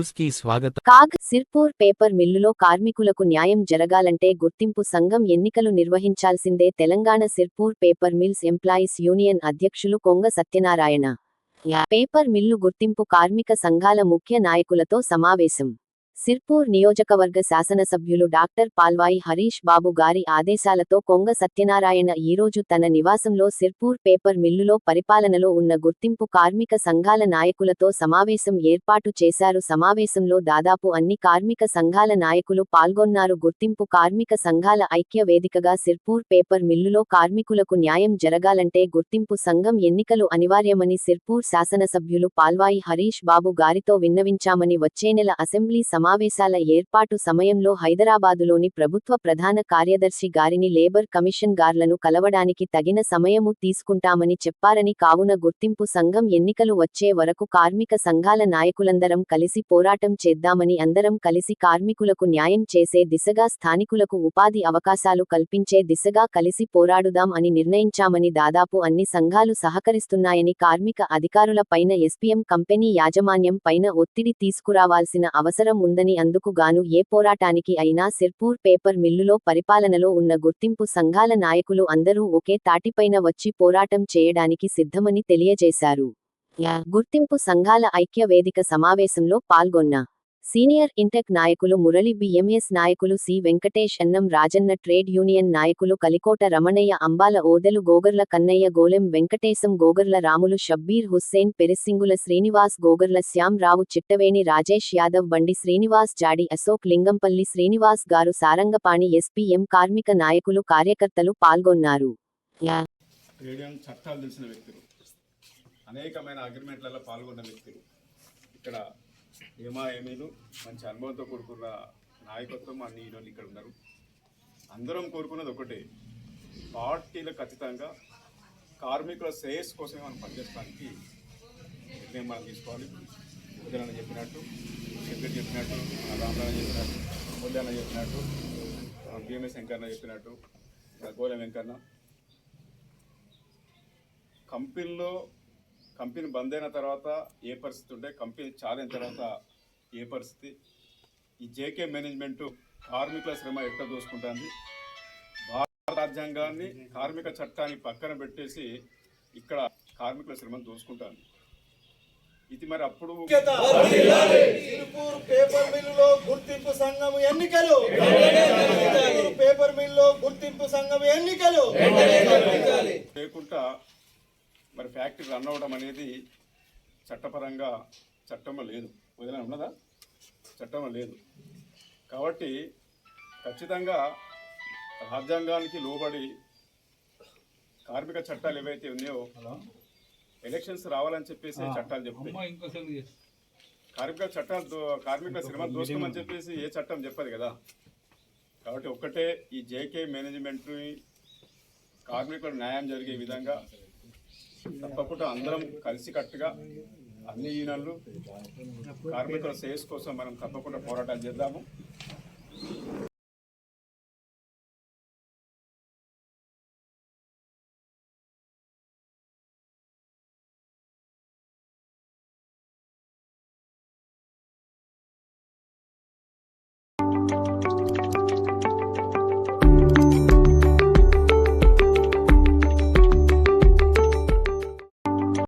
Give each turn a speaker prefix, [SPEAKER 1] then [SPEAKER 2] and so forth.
[SPEAKER 1] న్యూస్కి స్వాగతం.
[SPEAKER 2] CAG Sirpur paper మిల్లులో కార్మికులకు న్యాయం జరగాలంటే గుర్తింపు సంఘం ఎన్నికలు నిర్వహించాల్సిందే Telangana Sirpur paper mills employees union అధ్యక్షులు కొంగ సత్యనారాయణ. పేపర్ మిల్లు గుర్తింపు కార్మిక సంఘాల ముఖ్య నాయకులతో సమావేశం. సిర్పూర్ నియోజకవర్గ శాసనసభ్యులు డాక్టర్ పాల్వాయి హరీష్ బాబు గారి ఆదేశాలతో కొంగ సత్యనారాయణ ఈరోజు తన నివాసంలో సిర్పూర్ పేపర్ మిల్లులో పరిపాలనలో ఉన్న గుర్తింపు కార్మిక సంఘాల నాయకులతో సమావేశం ఏర్పాటు చేశారు. సమావేశంలో దాదాపు అన్ని కార్మిక సంఘాల నాయకులు పాల్గొన్నారు. గుర్తింపు కార్మిక సంఘాల ఐక్య వేదికగా సిర్పూర్ పేపర్ మిల్లులో కార్మికులకు న్యాయం జరగాలంటే గుర్తింపు సంఘం ఎన్నికలు అనివార్యమని సిర్పూర్ శాసనసభ్యులు పాల్వాయి హరీష్ బాబు గారితో విన్నవించామని వచ్చే నెల అసెంబ్లీ సమావేశాల ఏర్పాటు సమయంలో హైదరాబాదులోని ప్రభుత్వ ప్రధాన కార్యదర్శి గారిని లేబర్ కమిషన్ గార్లను కలవడానికి తగిన సమయము తీసుకుంటామని చెప్పారని కావున గుర్తింపు సంఘం ఎన్నికలు వచ్చే వరకు కార్మిక సంఘాల నాయకులందరం కలిసి పోరాటం చేద్దామని అందరం కలిసి కార్మికులకు న్యాయం చేసే దిశగా స్థానికులకు ఉపాధి అవకాశాలు కల్పించే దిశగా కలిసి పోరాడుదాం అని నిర్ణయించామని దాదాపు అన్ని సంఘాలు సహకరిస్తున్నాయని కార్మిక అధికారుల పైన ఎస్పీఎం కంపెనీ యాజమాన్యం పైన ఒత్తిడి తీసుకురావాల్సిన అవసరం ఉందని అందుకు గాను ఏ పోరాటానికి అయినా సిర్పూర్ పేపర్ మిల్లులో పరిపాలనలో ఉన్న గుర్తింపు సంఘాల నాయకులు అందరూ ఒకే తాటిపైన వచ్చి పోరాటం చేయడానికి సిద్ధమని తెలియజేశారు. గుర్తింపు సంఘాల ఐక్య వేదిక సమావేశంలో పాల్గొన్న సీనియర్ ఇంటెక్ నాయకులు మురళి బిఎంఎస్ నాయకులు C Venkatesh Ennam Rajanna trade union నాయకులు కలికోట రమణయ్య అంబాల ఓదెలు గోగర్ల కన్నయ్య గోలెం వెంకటేశం గోగర్ల రాములు షబ్బీర్ హుస్సేన్ పెరిసింగుల శ్రీనివాస్ గోగర్ల శ్యామ్ రావు చిట్టవేణి రాజేష్ యాదవ్ బండి శ్రీనివాస్ జాడి అశోక్ లింగంపల్లి శ్రీనివాస్ గారు సారంగపాణి ఎస్పీఎం కార్మిక నాయకులు కార్యకర్తలు పాల్గొన్నారు.
[SPEAKER 3] అనేకమైన అగ్రిమెంట్లలో పాల్గొన్న వ్యక్తులు. ఇక్కడ ఏమా ఏమీలు మంచి అనుభవంతో కూడుకున్న నాయకత్వం అన్ని ఈరోజు ఇక్కడ ఉన్నారు. అందరం కోరుకున్నది ఒకటే. పార్టీలకు ఖచ్చితంగా కార్మికుల శ్రేయస్ కోసమే మనం పనిచేయడానికి నిర్ణయం మనం తీసుకోవాలి. ఉదయన చెప్పినట్టు శంకర్ చెప్పినట్టు మన రామరాజు చెప్పినట్టు ముల్యాన చెప్పినట్టు బిఎంఎస్ వెంకన్న చెప్పినట్టు గోలెం వెంకన్న. కంపెనీలో కంపెనీ బంద్ అయిన తర్వాత ఏ పరిస్థితి ఉంటే కంపెనీ చాలైన తర్వాత ఏ పరిస్థితి? ఈ జేకే మేనేజ్మెంట్ కార్మికుల శ్రమ ఎట్లా దోసుకుంటుంది? భారత రాజ్యాంగాన్ని కార్మిక చట్టాన్ని పక్కన పెట్టేసి ఇక్కడ కార్మికుల శ్రమను దోసుకుంటుంది. ఇది మరి అప్పుడు
[SPEAKER 4] సిరిపూర్ పేపర్ మిల్లులో గుర్తింపు సంఘం ఎన్నికలు. పేపర్ మిల్లులో గుర్తింపు సంఘం ఎన్నికలు.
[SPEAKER 3] లేకుండా మరి ఫ్యాక్టరీ రన్ అవ్వడం అనేది చట్టపరంగా చట్టంలో లేదు. వదిన ఉన్నదా? చట్టంలో లేదు. కాబట్టి ఖచ్చితంగా రాజ్యాంగానికి లోబడి కార్మిక చట్టాలు ఏవైతే ఉన్నాయో ఎలక్షన్స్ రావాలని చెప్పేసి చట్టాలు చెప్తాయి కార్మిక చట్టాలు కార్మిక శ్రమ దోషమని చెప్పేసి ఏ చట్టం చెప్పదు కదా. కాబట్టి ఒక్కటే ఈ జేకే మేనేజ్మెంట్ని కార్మికులకు న్యాయం జరిగే విధంగా తప్పకుండా అందరం కలిసికట్టుగా అన్ని యూనియన్లు కార్మికుల శ్రేయస్ కోసం మనం తప్పకుండా పోరాటం చేద్దాము.